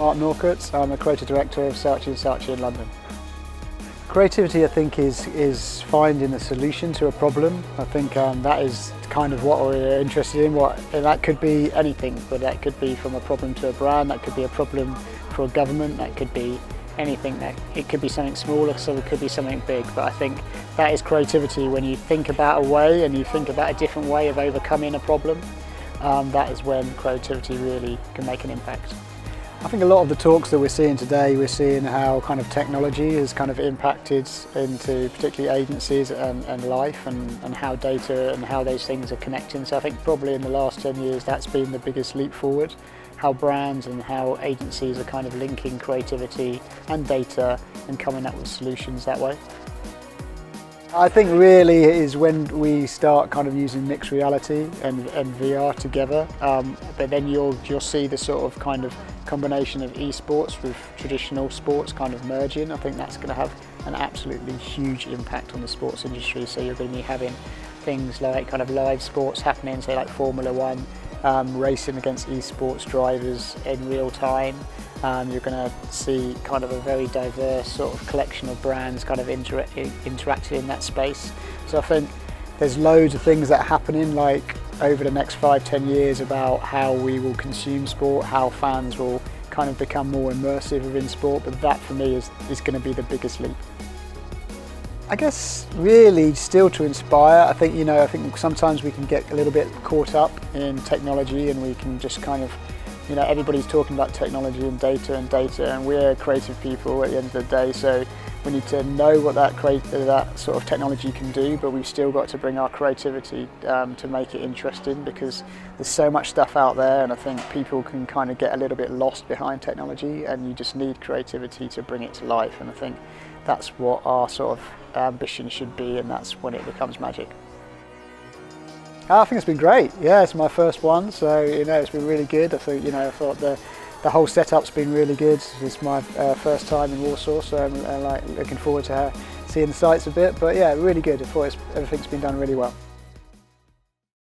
Mark Norcott, I'm a creative director of Saatchi & Saatchi in London. Creativity I think is, is finding a solution to a problem. I think um, that is kind of what we're interested in. What That could be anything, but that could be from a problem to a brand, that could be a problem for a government, that could be anything. That It could be something smaller, so it could be something big, but I think that is creativity when you think about a way and you think about a different way of overcoming a problem. Um, that is when creativity really can make an impact. I think a lot of the talks that we're seeing today, we're seeing how kind of technology has kind of impacted into particularly agencies and, and life and, and how data and how those things are connecting. So I think probably in the last 10 years that's been the biggest leap forward, how brands and how agencies are kind of linking creativity and data and coming up with solutions that way. I think really is when we start kind of using mixed reality and, and VR together, um, but then you'll, you'll see the sort of kind of combination of esports with traditional sports kind of merging. I think that's going to have an absolutely huge impact on the sports industry. So you're going to be having things like kind of live sports happening, say like Formula One, um, racing against esports drivers in real time. Um, you're going to see kind of a very diverse sort of collection of brands kind of inter interacting in that space. So I think there's loads of things that are happening like over the next five, ten years about how we will consume sport, how fans will kind of become more immersive within sport, but that for me is, is going to be the biggest leap. I guess really still to inspire. I think, you know, I think sometimes we can get a little bit caught up in technology and we can just kind of, you know, everybody's talking about technology and data and data and we're creative people at the end of the day. So we need to know what that, that sort of technology can do, but we've still got to bring our creativity um, to make it interesting because there's so much stuff out there and I think people can kind of get a little bit lost behind technology and you just need creativity to bring it to life. And I think that's what our sort of ambition should be and that's when it becomes magic. I think it's been great. Yeah, it's my first one, so you know it's been really good. I think you know I thought the the whole setup's been really good. It's my uh, first time in Warsaw, so I'm uh, like looking forward to seeing the sights a bit. But yeah, really good. I thought everything's been done really well.